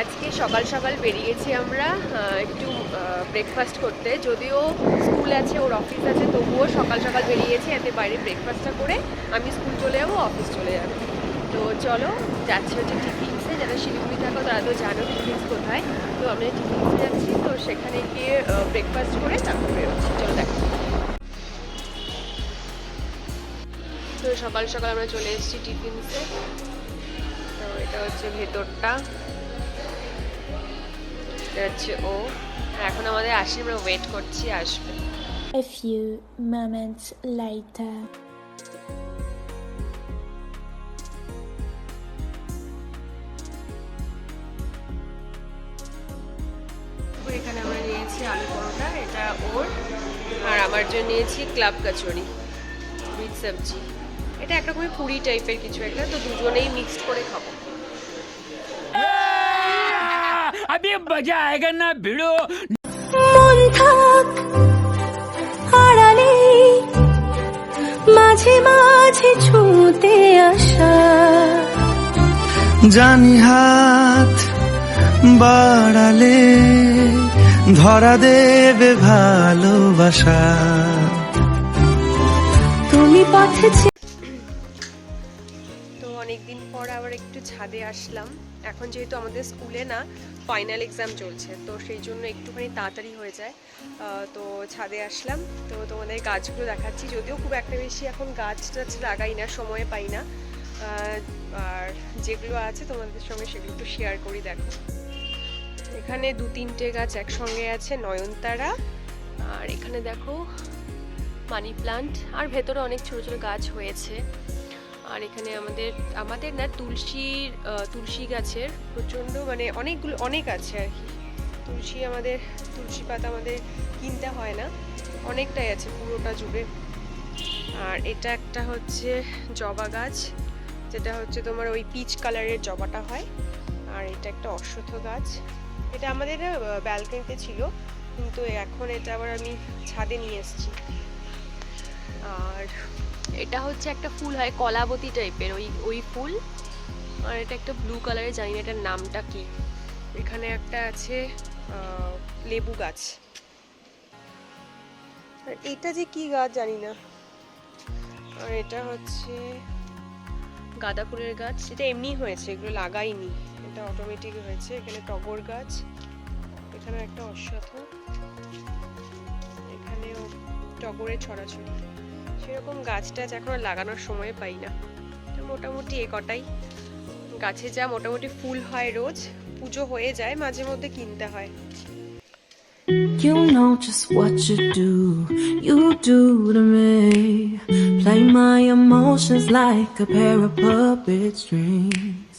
আজকে সকাল সকাল বেরিয়েছি আমরা একটু ব্রেকফাস্ট করতে। যদিও স্কুল আছে, ওর অফিস আছে, তবুও সকাল সকাল বেরিয়েছি, এতে বাইরে ব্রেকফাস্টটা করে আমি স্কুল চলে যাব অফিস চলে যাব। তো চলো, যাচ্ছি হচ্ছে টিফিনসে যারা শিলিগুড়ি থাকো, তারা তো জানো টিফিনস কোথায়। তো আমরা টিফিনসে যাচ্ছি, তো সেখানে গিয়ে ব্রেকফাস্ট করে তারপর বেরোচ্ছি। চলো দেখো। তো সকাল সকাল আমরা চলে এসেছি টিফিনসে তো এটা হচ্ছে ভেতরটা। এটা হচ্ছে ও। আর এখন আমাদের আসে আমরা ওয়েট করছি আসবে। A few moments later. এখানে আমরা নিয়েছি আলু পরোটা এটা ওর। আর আমার জন্য নিয়েছি ক্লাব কচুরি উইথ সবজি। এটা একরকমের পুরি টাইপের কিছু একটা তো দুজনেই মিক্সড করে খাব। अभी मजा आएगा ना भिड़ो মন থাক আড়ালে মাঝে মাঝে ছুঁতে আসা জানি হাত বাড়ালে ধরা দেবে ভালোবাসা তুমি পথে ছে- তো অনেকদিন পর আবার একটু ছাদে আসলাম এখন যেহেতু আমাদের স্কুলে না ফাইনাল এক্সাম চলছে, তো সেই জন্য একটুখানি তাড়াতাড়ি হয়ে যায়। তো ছাদে আসলাম, তো তোমাদের গাছগুলো দেখাচ্ছি, যদিও খুব একটা বেশি এখন গাছ টাছ লাগাই না, সময় পাই না। আর যেগুলো আছে তোমাদের সঙ্গে সেগুলো একটু শেয়ার করি, দেখো। এখানে দু তিনটে গাছ একসঙ্গে আছে, নয়নতারা, আর এখানে দেখো মানি প্লান্ট, আর ভেতরে অনেক ছোট ছোট গাছ হয়েছে। আর এখানে আমাদের আমাদের না তুলসীর তুলসী গাছের প্রচণ্ড মানে অনেকগুলো, অনেক আছে আর কি। তুলসী আমাদের, তুলসী পাতা আমাদের কিনতে হয় না, অনেকটাই আছে পুরোটা জুড়ে। আর এটা একটা হচ্ছে জবা গাছ, যেটা হচ্ছে তোমার ওই পিচ কালারের জবাটা হয়। আর এটা একটা অশ্বত্থ গাছ। এটা আমাদের ব্যালকনিতে ছিল, কিন্তু এখন এটা আবার আমি ছাদে নিয়ে এসেছি। আর এটা হচ্ছে একটা ফুল হয়, কলাবতী টাইপের, ওই ওই ফুল। আর এটা একটা ব্লু কালারের জানি না এটার নামটা কি। এখানে একটা আছে লেবু গাছ। আর এটা যে কি গাছ জানি না। আর এটা হচ্ছে গাঁদা ফুলের গাছ। এটা এমনি হয়েছে, এগুলো লাগাইনি। এটা অটোমেটিক হয়েছে। এখানে টগর গাছ এখানে একটা অশ্বত্থ। এখানেও টগরের ছড়াছড়ি। সেরকম গাছ টাছ এখন লাগানোর সময় পাই না তো মোটামুটি এ কটাই গাছে যা মোটামুটি ফুল হয় রোজ পুজো হয়ে যায় মাঝে মধ্যে কিনতে হয় You know just what you do, you do to me. Play my emotions like a pair of puppet strings.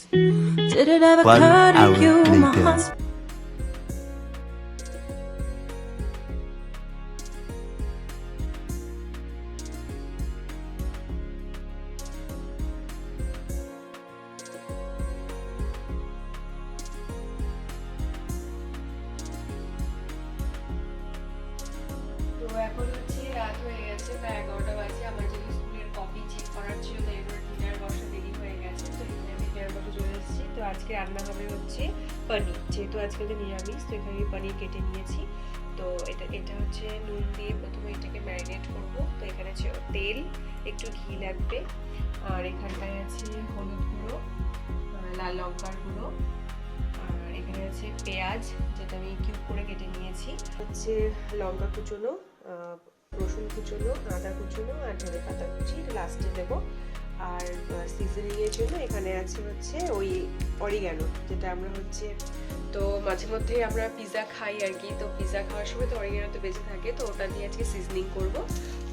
Did it ever One occur to you, my later. এখন হচ্ছে রাত হয়ে গেছে, প্রায় এগারোটা বাজে। আমার যেহেতু স্কুলের কপি চেক করার ছিল, তাই এবার ডিনার বসা দেরি হয়ে গেছে, তো আমি ডিনার বসা চলে এসেছি। তো আজকে রান্না হবে হচ্ছে পনির, যেহেতু আজকে তো নিরামিষ, তো এখানে পনির কেটে নিয়েছি। তো এটা এটা হচ্ছে নুন দিয়ে প্রথমে এটাকে ম্যারিনেট করব। তো এখানে আছে তেল, একটু ঘি লাগবে। আর এখানটায় আছে হলুদ গুঁড়ো লাল লঙ্কার গুঁড়ো। আর এখানে আছে পেঁয়াজ, যেটা আমি কিউব করে কেটে নিয়েছি। হচ্ছে লঙ্কা কুচোনো রসুন কুচোনো, আদা কুচোনো আর ধনে পাতা কুচি লাস্টে দেবো। আর সিজনিংয়ের জন্য এখানে আছে হচ্ছে ওই অরিগ্যানো যেটা আমরা হচ্ছে, তো মাঝে মধ্যেই আমরা পিৎজা খাই আর কি। তো পিৎজা খাওয়ার সময় তো অরিগ্যানো তো বেঁচে থাকে, তো ওটা দিয়ে আজকে সিজনিং করব।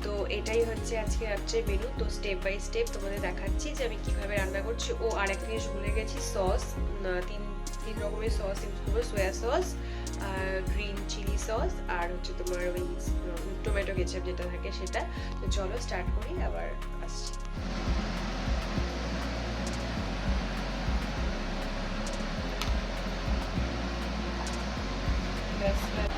তো এটাই হচ্ছে আজকে রাত্রের মেনু তো স্টেপ বাই স্টেপ তোমাদের দেখাচ্ছি যে আমি কীভাবে রান্না করছি। ও আর একটা জিনিস ভুলে গেছি সস তিন তিন রকমের সস ইউজ করব soya sauce green chilli sauce আর হচ্ছে তোমার ওই টমেটো কেচাপ যেটা থাকে সেটা। তো চলো স্টার্ট করি আবার আসছি। Yes,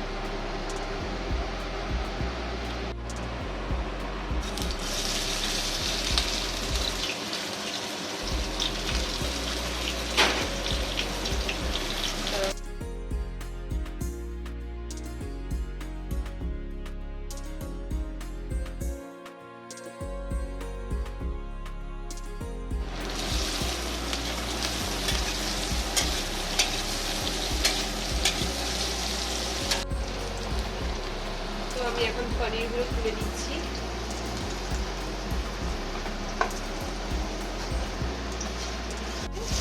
পনিরগুলো তুলে দিচ্ছি।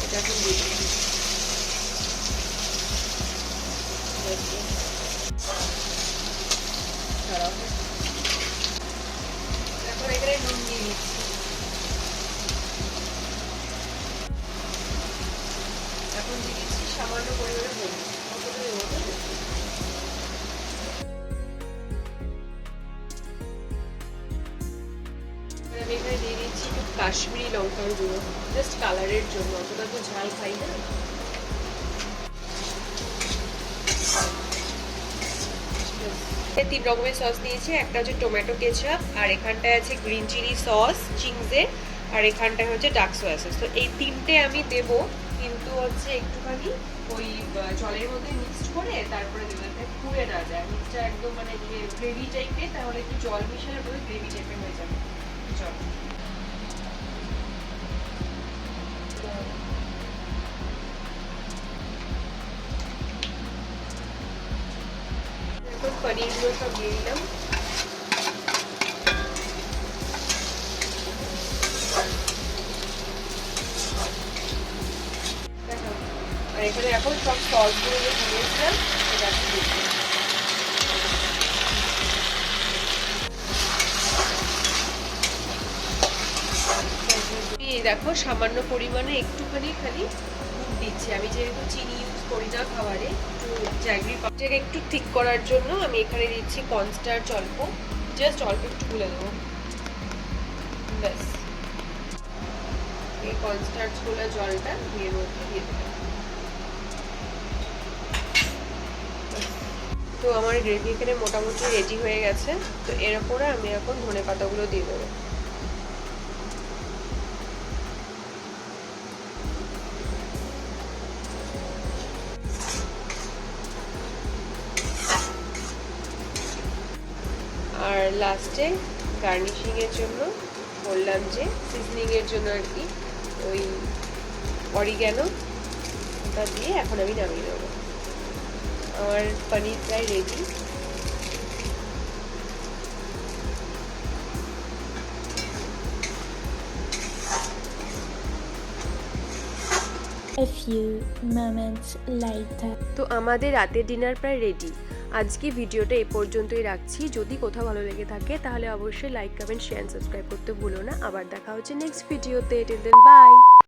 এটা এখন নুন দিয়ে দিচ্ছি। এখন দিয়ে দিচ্ছি সামান্য পরিমাণে কাশ্মীরি লঙ্কার গুঁড়ো জাস্ট কালারের জন্য। অতটা তো ঝাল খাই না। তিন রকমের সস নিয়েছি একটা হচ্ছে টমেটো কেচাপ আর এখানটায় আছে গ্রিন চিলি সস চিংসের আর এখানটায় হচ্ছে ডার্ক সোয়া সস তো এই তিনটে আমি দেব, কিন্তু হচ্ছে একটুখানি ওই জলের মধ্যে মিক্সড করে তারপরে যাতে পুড়ে না যায়। মিক্সটা একদম মানে গ্রেভি টাইপের তাহলে একটু জল মিশালে পরে গ্রেভি টাইপের হয়ে যাবে। চল। পনিরগুলো সব দিয়ে দিলাম আর এখানে এখন সব সসগুলো যে দিয়েছিলাম, সেটা। এই দেখো, সামান্য পরিমাণে একটুখানি খালি দুধ দিচ্ছি আমি যেহেতু চিনি করি না খাবারে একটু জ্যাগরি পাউডারটাকে একটু ঠিক করার জন্য আমি এখানে দিচ্ছি কনস্টার্চ অল্প জাস্ট অল্প একটু গুলে দেবো ব্যাস। এই কনস্টার্চগুলো জলটা দিয়ে মধ্যে দিয়ে তো আমার গ্রেভি এখানে মোটামুটি রেডি হয়ে গেছে। তো এর উপরে আমি এখন ধনে পাতাগুলো দিয়ে দেবো। লাস্টে গার্নিশিংয়ের জন্য বললাম যে সিজনিংয়ের জন্য আর কি ওই অরিগ্যানো ওটা দিয়ে এখন আমি নামিয়ে দেবো আমার পনির প্রায় ready A few moments later. তো আমাদের রাতের ডিনার প্রায় রেডি আজকে ভিডিওটা এ পর্যন্তই রাখছি। যদি কোথাও ভালো লেগে থাকে, তাহলে অবশ্যই লাইক কমেন্ট শেয়ার সাবস্ক্রাইব করতে ভুলো না। আবার দেখা হচ্ছে নেক্সট ভিডিওতে টিল দেন বাই